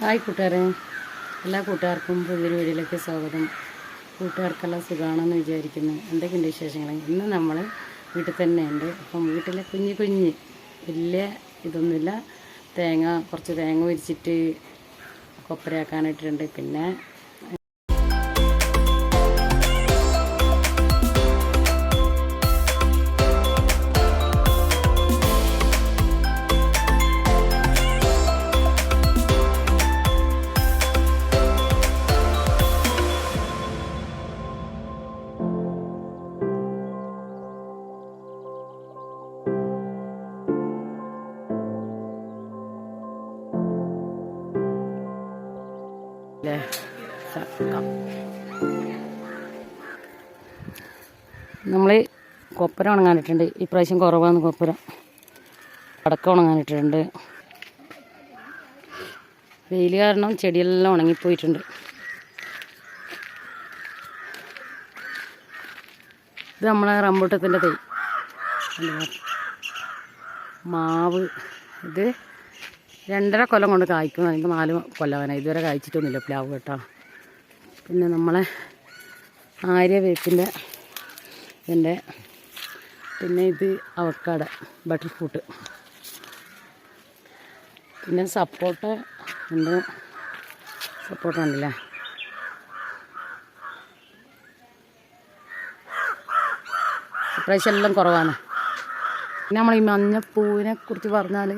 Hi കൂട്ടുകാരെ. എല്ലാ കൂട്ടുകാർക്കും പുതിയൊരു വീഡിയോയിലേക്ക് സ്വാഗതം. കൂട്ടുകാർക്കെല്ലാം സുഖമാണെന്ന് വിചാരിക്കുന്നു. എന്തൊക്കെയുണ്ട് വിശേഷങ്ങൾ ഇന്ന് നമ്മൾ വീട്ടിൽ തന്നെ ഉണ്ട്. അപ്പം വീട്ടിലെ കുഞ്ഞ് കുഞ്ഞ് വലിയ ഇതൊന്നുമില്ല. തേങ്ങ കുറച്ച് തേങ്ങ ഉരിച്ചിട്ട് കൊപ്പരയാക്കാനായിട്ടുണ്ട് പിന്നെ ചക്ക നമ്മൾ കൊപ്പര ഉണങ്ങാനിട്ടുണ്ട്. ഇപ്രാവശ്യം കുറവാണ് കൊപ്പര. അടക്ക ഉണങ്ങാനിട്ടുണ്ട്. വെയിൽ കാരണം ചെടിയെല്ലാം ഉണങ്ങിപ്പോയിട്ടുണ്ട്. ഇത് നമ്മളെ റംബൂട്ടത്തിന്റെ തൈ? മാവ്. ഇത് രണ്ടര കൊല്ലം കൊണ്ട് കായ്ക്കുന്നു എനിക്ക് നാല് കൊല്ലവനായി ഇതുവരെ കായ്ച്ചിട്ടൊന്നുമില്ല. പ്ലാവ് കേട്ടോ. പിന്നെ നമ്മളെ ആര്യവേപ്പിന്റെ ഇതിന്റെ പിന്നെ ഇത് അവക്കാട ബട്ടർ ഫ്രൂട്ട് പിന്നെ സപ്പോട്ട ഉണ്ട്. സപ്പോട്ട ഉണ്ടല്ലേ? ഇപ്രാവശ്യം എല്ലാം കുറവാണ്. പിന്നെ നമ്മൾ ഈ മഞ്ഞപ്പൂവിനെ കുറിച്ച് പറഞ്ഞാൽ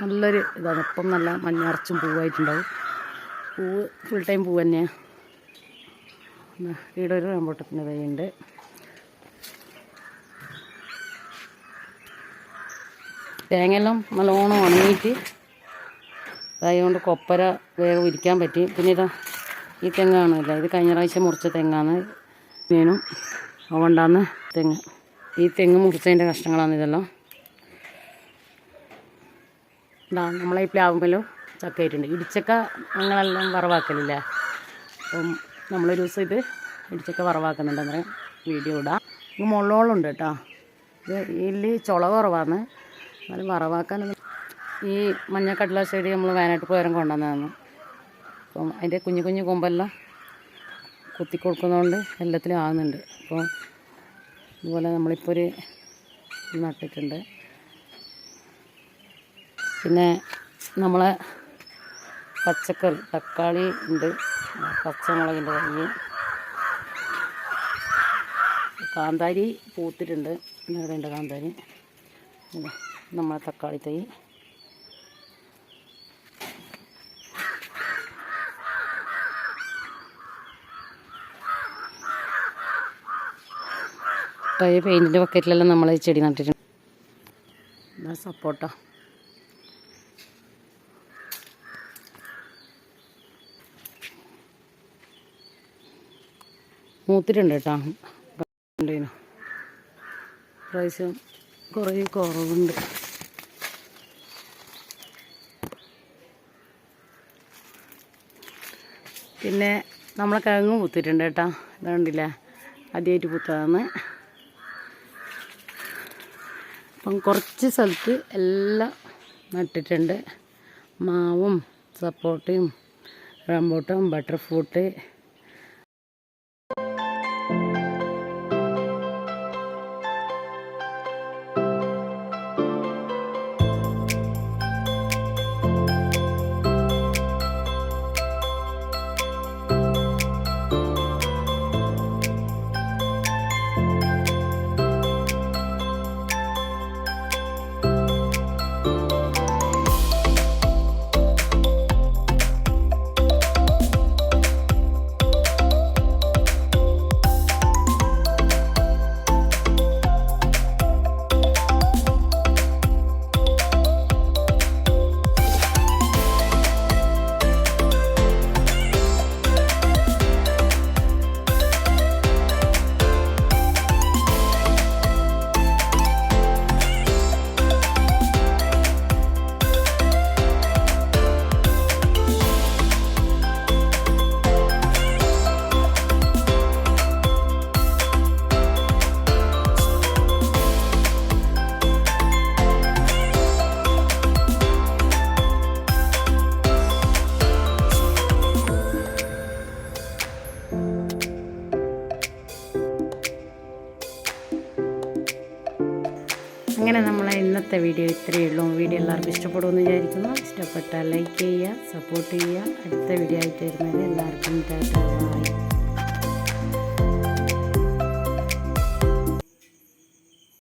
നല്ലൊരു ഇതാണ്. ഇപ്പം നല്ല മഞ്ഞ അറച്ചും പൂവായിട്ടുണ്ടാവും. പൂവ് ഫുൾ ടൈം പൂവ് തന്നെയാണ് ഇവിടെ ഒരു റംബൂട്ടത്തിന്റെ തൈയുണ്ട് തേങ്ങയെല്ലാം നല്ലോണം ഉണങ്ങിയിട്ട് അതായതുകൊണ്ട് കൊപ്പര വേഗം ഇരിക്കാൻ പറ്റി. പിന്നെ ഇതാ ഈ തെങ്ങാണല്ലോ ഇത് കഴിഞ്ഞ പ്രാവശ്യം മുറിച്ച തെങ്ങാണ്. മീനും അവണ്ടാന്ന് തെങ്ങ്. ഈ തെങ്ങ് മുറിച്ചതിന്റെ കഷ്ണങ്ങളാണ് ഇതെല്ലാം. ഇതാ നമ്മളെ ഈ പ്ലാവുമ്പലും ചക്കയായിട്ടുണ്ട് ഇടിച്ചക്ക ഞങ്ങളെല്ലാം വറവാക്കലില്ലേ? അപ്പം നമ്മളൊരു ദിവസം ഇത് ഇടിച്ചൊക്കെ വറവാക്കുന്നുണ്ട് അന്നേരം വീഡിയോ ഇടാം. ഇത് മുള്ളോളുണ്ട് കേട്ടോ. ഇത് ഇതിൽ ചുള കുറവാണ്. എന്നാലും വറവാക്കാൻ ഈ മഞ്ഞക്കടല ചെടി നമ്മൾ വയനാട്ടിൽ പോയാലും കൊണ്ടുവന്നതാണ്. അപ്പം അതിന്റെ കുഞ്ഞു കുഞ്ഞു കൊമ്പെല്ലാം കുത്തി കൊടുക്കുന്നതുകൊണ്ട് എല്ലാത്തിലും ആകുന്നുണ്ട് അപ്പോൾ അതുപോലെ നമ്മളിപ്പോൾ ഒരു നട്ടിട്ടുണ്ട്. പിന്നെ നമ്മളെ പച്ചക്കറി തക്കാളി ഉണ്ട്. പച്ചമുളകിന്റെ തൈ കാന്താരി പൂത്തിട്ടുണ്ട്. ഇവിടെയുണ്ട് കാന്താരി. നമ്മളെ തക്കാളി തൈ. പഴയ പെയിന്റിന്റെ ബക്കറ്റിലെല്ലാം നമ്മൾ ഈ ചെടി നട്ടിട്ടുണ്ട്. സപ്പോട്ട. മൂത്തിട്ടുണ്ട് കേട്ടോ. പ്രാവശ്യം കുറേ കുറവുണ്ട്. പിന്നെ നമ്മളെ കിഴങ്ങ് പൂത്തിട്ടുണ്ട് കേട്ടോ. ഇതുകൊണ്ടില്ല ആദ്യമായിട്ട് പൂത്തതാണ്. അപ്പം കുറച്ച് സ്ഥലത്ത് എല്ലാം നട്ടിട്ടുണ്ട്. മാവും സപ്പോട്ടയും റംബൂട്ടും ബട്ടർ അങ്ങനെ നമ്മളെ ഇന്നത്തെ വീഡിയോ ഇത്രയേ ഉള്ളൂ. വീഡിയോ എല്ലാവർക്കും ഇഷ്ടപ്പെടുമെന്ന് വിചാരിക്കുന്നു. ഇഷ്ടപ്പെട്ടാൽ ലൈക്ക് ചെയ്യുക സപ്പോർട്ട് ചെയ്യുക. അടുത്ത വീഡിയോ ആയിട്ട് വരുന്നതിന് എല്ലാവർക്കും ടാറ്റ